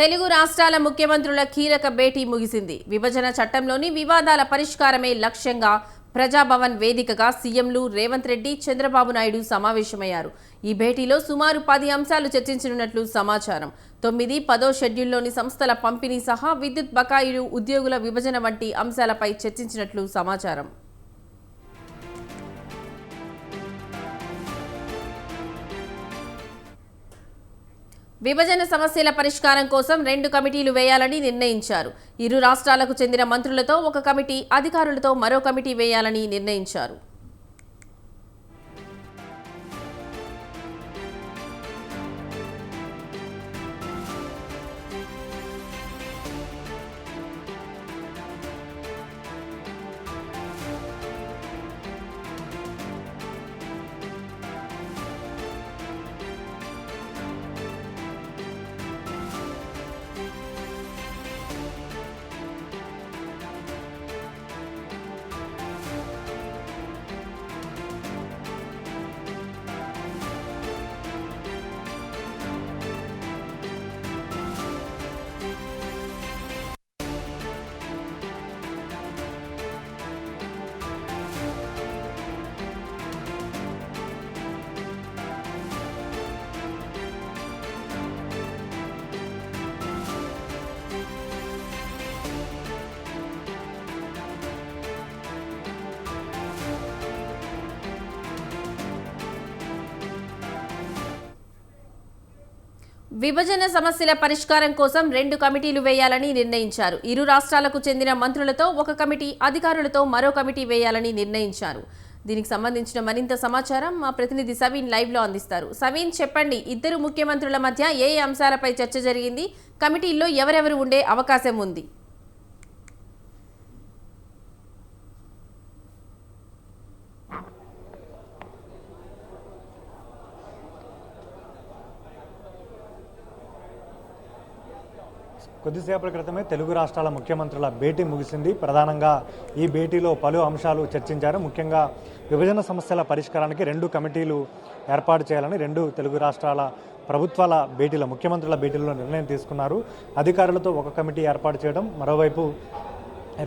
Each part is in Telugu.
తెలుగు రాష్ట్రాల ముఖ్యమంత్రుల కీలక భేటీ ముగిసింది. విభజన చట్టంలోని వివాదాల పరిష్కారమే లక్ష్యంగా ప్రజాభవన్ వేదికగా సీఎంలు రేవంత్ రెడ్డి చంద్రబాబు నాయుడు సమావేశమయ్యారు. ఈ భేటీలో సుమారు పది అంశాలు చర్చించనున్నట్లు సమాచారం. తొమ్మిది పదో షెడ్యూల్లోని సంస్థల పంపిణీ సహా విద్యుత్ బకాయిలు ఉద్యోగుల విభజన వంటి అంశాలపై చర్చించినట్లు సమాచారం. విభజన సమస్యల పరిష్కారం కోసం రెండు కమిటీలు వేయాలని నిర్ణయించారు. ఇరు రాష్ట్రాలకు చెందిన మంత్రులతో ఒక కమిటీ అధికారులతో మరో కమిటీ వేయాలని నిర్ణయించారు. విభజన సమస్యల పరిష్కారం కోసం రెండు కమిటీలు వేయాలని నిర్ణయించారు. ఇరు రాష్ట్రాలకు చెందిన మంత్రులతో ఒక కమిటీ అధికారులతో మరో కమిటీ వేయాలని నిర్ణయించారు. దీనికి సంబంధించిన మరింత సమాచారం మా ప్రతినిధి సవీన్ లైవ్లో అందిస్తారు. సవీన్ చెప్పండి. ఇద్దరు ముఖ్యమంత్రుల మధ్య ఏ అంశాలపై చర్చ జరిగింది? కమిటీల్లో ఎవరెవరు ఉండే అవకాశం ఉంది? కొద్దిసేపటి క్రితమే తెలుగు రాష్ట్రాల ముఖ్యమంత్రుల భేటీ ముగిసింది. ప్రధానంగా ఈ భేటీలో పలు అంశాలు చర్చించారు. ముఖ్యంగా విభజన సమస్యల పరిష్కారానికి రెండు కమిటీలు ఏర్పాటు చేయాలని రెండు తెలుగు రాష్ట్రాల ప్రభుత్వాల భేటీల ముఖ్యమంత్రుల భేటీలో నిర్ణయం తీసుకున్నారు. అధికారులతో ఒక కమిటీ ఏర్పాటు చేయడం. మరోవైపు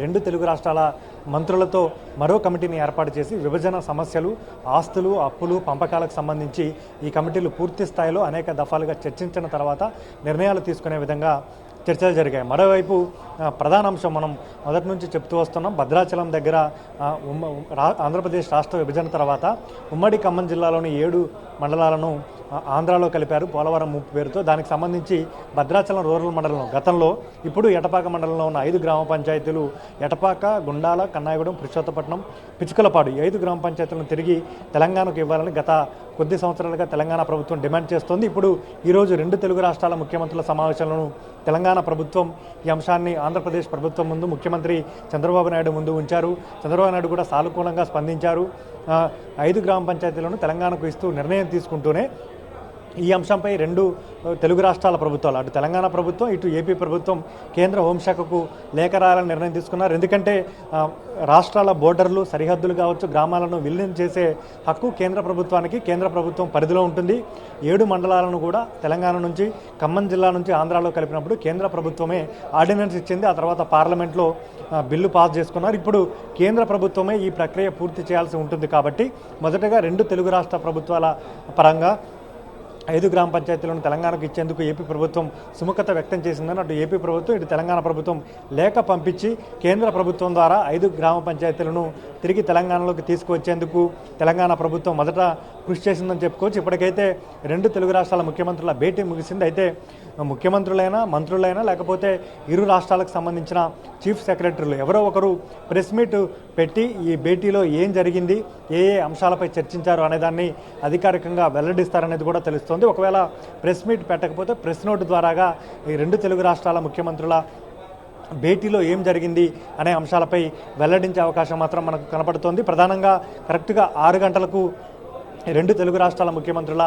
రెండు తెలుగు రాష్ట్రాల మంత్రులతో మరో కమిటీని ఏర్పాటు చేసి విభజన సమస్యలు ఆస్తులు అప్పులు పంపకాలకు సంబంధించి ఈ కమిటీలు పూర్తి స్థాయిలో అనేక దఫాలుగా చర్చించిన తర్వాత నిర్ణయాలు తీసుకునే విధంగా చర్చలు జరిగాయి. మరోవైపు ప్రధాన అంశం మనం మొదటి నుంచి చెప్తూ వస్తున్నాం. భద్రాచలం దగ్గర ఆంధ్రప్రదేశ్ రాష్ట్ర విభజన తర్వాత ఉమ్మడి ఖమ్మం జిల్లాలోని ఏడు మండలాలను ఆంధ్రాలో కలిపారు పోలవరం ముప్పు పేరుతో. దానికి సంబంధించి భద్రాచలం రూరల్ మండలం గతంలో ఇప్పుడు ఎటపాక మండలంలో ఉన్న ఐదు గ్రామ పంచాయతీలు ఎటపాక గుండాల కన్నాయగూడెం పురుషోత్తపట్నం పిచ్చుకలపాడు ఈ ఐదు గ్రామ పంచాయతీలను తిరిగి తెలంగాణకు ఇవ్వాలని గత కొద్ది సంవత్సరాలుగా తెలంగాణ ప్రభుత్వం డిమాండ్ చేస్తోంది. ఇప్పుడు ఈరోజు రెండు తెలుగు రాష్ట్రాల ముఖ్యమంత్రుల సమావేశాలను తెలంగాణ ప్రభుత్వం ఈ అంశాన్ని ఆంధ్రప్రదేశ్ ప్రభుత్వం ముందు ముఖ్యమంత్రి చంద్రబాబు నాయుడు ముందు ఉంచారు. చంద్రబాబు నాయుడు కూడా సానుకూలంగా స్పందించారు. ఐదు గ్రామ పంచాయతీలను తెలంగాణకు ఇస్తూ నిర్ణయం తీసుకుంటూనే ఈ అంశంపై రెండు తెలుగు రాష్ట్రాల ప్రభుత్వాలు అటు తెలంగాణ ప్రభుత్వం ఇటు ఏపీ ప్రభుత్వం కేంద్ర హోంశాఖకు లేఖ రాయాలని నిర్ణయం తీసుకున్నారు. ఎందుకంటే రాష్ట్రాల బోర్డర్లు సరిహద్దులు కావచ్చు గ్రామాలను విలీనం చేసే హక్కు కేంద్ర ప్రభుత్వానికి కేంద్ర ప్రభుత్వం పరిధిలో ఉంటుంది. ఏడు మండలాలను కూడా తెలంగాణ నుంచి ఖమ్మం జిల్లా నుంచి ఆంధ్రాలో కలిపినప్పుడు కేంద్ర ప్రభుత్వమే ఆర్డినెన్స్ ఇచ్చింది. ఆ తర్వాత పార్లమెంట్లో బిల్లు పాస్ చేసుకున్నారు. ఇప్పుడు కేంద్ర ప్రభుత్వమే ఈ ప్రక్రియ పూర్తి చేయాల్సి ఉంటుంది కాబట్టి మొదటగా రెండు తెలుగు రాష్ట్ర ప్రభుత్వాల పరంగా ఐదు గ్రామ పంచాయతీలను తెలంగాణకు ఇచ్చేందుకు ఏపీ ప్రభుత్వం సుముఖత వ్యక్తం చేసిందని అటు ఏపీ ప్రభుత్వం ఇటు తెలంగాణ ప్రభుత్వం లేఖ పంపించి కేంద్ర ప్రభుత్వం ద్వారా ఐదు గ్రామ పంచాయతీలను తిరిగి తెలంగాణలోకి తీసుకువచ్చేందుకు తెలంగాణ ప్రభుత్వం మొదట కృషి చేసిందని చెప్పుకోవచ్చు. ఇప్పటికైతే రెండు తెలుగు రాష్ట్రాల ముఖ్యమంత్రుల భేటీ ముగిసింది. అయితే ముఖ్యమంత్రులైనా మంత్రులైనా లేకపోతే ఇరు రాష్ట్రాలకు సంబంధించిన చీఫ్ సెక్రటరీలు ఎవరో ఒకరు ప్రెస్ మీట్ పెట్టి ఈ భేటీలో ఏం జరిగింది ఏ ఏ అంశాలపై చర్చించారు అనేదాన్ని అధికారికంగా వెల్లడిస్తారనేది కూడా తెలుస్తోంది. ఒకవేళ ప్రెస్ మీట్ పెట్టకపోతే ప్రెస్ నోట్ ద్వారాగా ఈ రెండు తెలుగు రాష్ట్రాల ముఖ్యమంత్రుల భేటీలో ఏం జరిగింది అనే అంశాలపై వెల్లడించే అవకాశం మాత్రం మనకు కనపడుతోంది. ప్రధానంగా కరెక్ట్గా ఆరు గంటలకు రెండు తెలుగు రాష్ట్రాల ముఖ్యమంత్రుల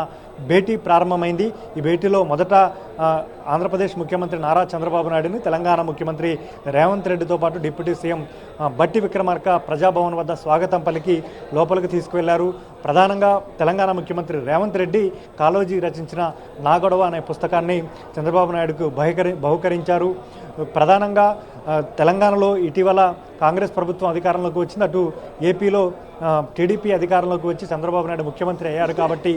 భేటీ ప్రారంభమైంది. ఈ భేటీలో మొదట ఆంధ్రప్రదేశ్ ముఖ్యమంత్రి నారా చంద్రబాబు నాయుడుని తెలంగాణ ముఖ్యమంత్రి రేవంత్ రెడ్డితో పాటు డిప్యూటీ సీఎం బట్టి విక్రమార్క ప్రజాభవన్ వద్ద స్వాగతం పలికి లోపలికి తీసుకువెళ్ళారు. ప్రధానంగా తెలంగాణ ముఖ్యమంత్రి రేవంత్ రెడ్డి కాలోజీ రచించిన నాగొడవ అనే పుస్తకాన్ని చంద్రబాబు నాయుడుకు బహికరి బహుకరించారు. ప్రధానంగా తెలంగాణలో ఇటీవల కాంగ్రెస్ ప్రభుత్వం అధికారంలోకి వచ్చింది. అటు ఏపీలో టీడీపీ అధికారంలోకి వచ్చి చంద్రబాబు నాయుడు ముఖ్యమంత్రి అయ్యారు కాబట్టి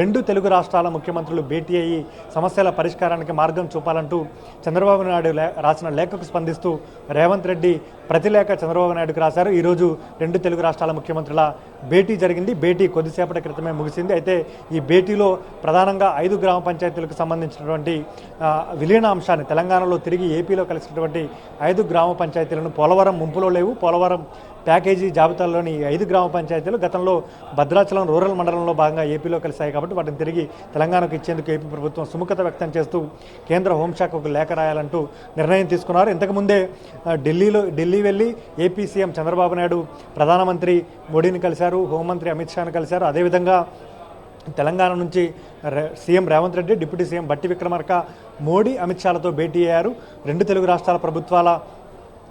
రెండు తెలుగు రాష్ట్రాల ముఖ్యమంత్రులు భేటీ అయ్యి సమస్యల పరిష్కారానికి మార్గం చూపాలంటూ చంద్రబాబు నాయుడు రాసిన లేఖకు స్పందిస్తూ రేవంత్ రెడ్డి ప్రతిలేఖ చంద్రబాబు నాయుడుకు రాశారు. ఈరోజు రెండు తెలుగు రాష్ట్రాల ముఖ్యమంత్రుల భేటీ జరిగింది. భేటీ కొద్దిసేపటి క్రితమే ముగిసింది. అయితే ఈ భేటీలో ప్రధానంగా ఐదు గ్రామ పంచాయతీలకు సంబంధించినటువంటి విలీన అంశాన్ని తెలంగాణలో తిరిగి ఏపీలో కలిసినటువంటి ఐదు గ్రామ పంచాయతీలను పోలవరం ముంపులో లేవు. పోలవరం ప్యాకేజీ జాబితాలోని ఐదు గ్రామ పంచాయతీలు గతంలో భద్రాచలం రూరల్ మండలంలో భాగంగా ఏపీలో కలిశాయి కాబట్టి వాటిని తిరిగి తెలంగాణకు ఇచ్చేందుకు ఏపీ ప్రభుత్వం సుముఖత వ్యక్తం చేస్తూ కేంద్ర హోంశాఖకు లేఖ రాయాలంటూ నిర్ణయం తీసుకున్నారు. ఇంతకుముందే ఢిల్లీలో ఢిల్లీ వెళ్ళి ఏపీ సీఎం చంద్రబాబు నాయుడు ప్రధానమంత్రి మోడీని కలిశారు హోంమంత్రి అమిత్ షాను కలిశారు. అదేవిధంగా తెలంగాణ నుంచి CM Revanth Reddy deputy CM Bhatti Vikramarka Modi Amit షాలతో భేటీ అయ్యారు. రెండు తెలుగు రాష్ట్రాల ప్రభుత్వాల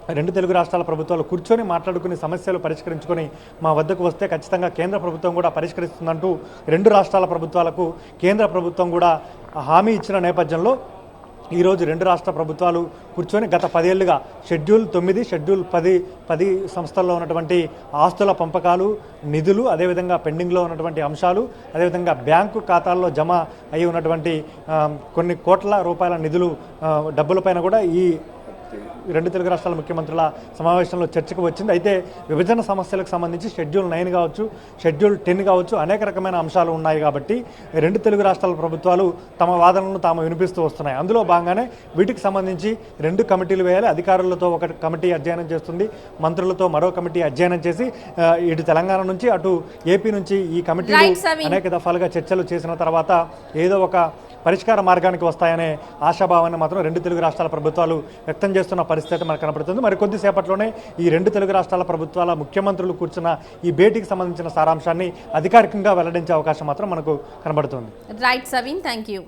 రెండు తెలుగు రాష్ట్రాల ప్రభుత్వాలు కూర్చొని మాట్లాడుకుని సమస్యలు పరిష్కరించుకొని మా వద్దకు వస్తే ఖచ్చితంగా కేంద్ర ప్రభుత్వం కూడా పరిష్కరిస్తుందంటూ రెండు రాష్ట్రాల ప్రభుత్వాలకు కేంద్ర ప్రభుత్వం కూడా హామీ ఇచ్చిన నేపథ్యంలో ఈరోజు రెండు రాష్ట్ర ప్రభుత్వాలు కూర్చొని గత పదేళ్ళుగా షెడ్యూల్ తొమ్మిది షెడ్యూల్ పది పది సంస్థల్లో ఉన్నటువంటి ఆస్తుల పంపకాలు నిధులు అదేవిధంగా పెండింగ్లో ఉన్నటువంటి అంశాలు అదేవిధంగా బ్యాంకు ఖాతాల్లో జమ అయి ఉన్నటువంటి కొన్ని కోట్ల రూపాయల నిధులు డబ్బులపైన కూడా ఈ రెండు తెలుగు రాష్ట్రాల ముఖ్యమంత్రుల సమావేశంలో చర్చకు వచ్చింది. అయితే విభజన సమస్యలకు సంబంధించి షెడ్యూల్ నైన్ కావచ్చు షెడ్యూల్ టెన్ కావచ్చు అనేక రకమైన అంశాలు ఉన్నాయి కాబట్టి రెండు తెలుగు రాష్ట్రాల ప్రభుత్వాలు తమ వాదనలను తాము వినిపిస్తూ వస్తున్నాయి. అందులో భాగంగానే వీటికి సంబంధించి రెండు కమిటీలు వేయాలి. అధికారులతో ఒక కమిటీ అధ్యయనం చేస్తుంది. మంత్రులతో మరో కమిటీ అధ్యయనం చేసి ఇటు తెలంగాణ నుంచి అటు ఏపీ నుంచి ఈ కమిటీలు. అనేక దఫాలుగా చర్చలు చేసిన తర్వాత ఏదో ఒక పరిష్కార మార్గానికి వస్తాయనే ఆశాభావాన్ని మాత్రం రెండు తెలుగు రాష్ట్రాల ప్రభుత్వాలు వ్యక్తం చేస్తున్న పరిస్థితి మనకు కనపడుతుంది. మరి కొద్దిసేపట్లోనే ఈ రెండు తెలుగు రాష్ట్రాల ప్రభుత్వాల ముఖ్యమంత్రులు కూర్చున్న ఈ భేటీకి సంబంధించిన సారాంశాన్ని అధికారికంగా వెల్లడించే అవకాశం మాత్రం మనకు కనబడుతుంది. Right Saveen thank you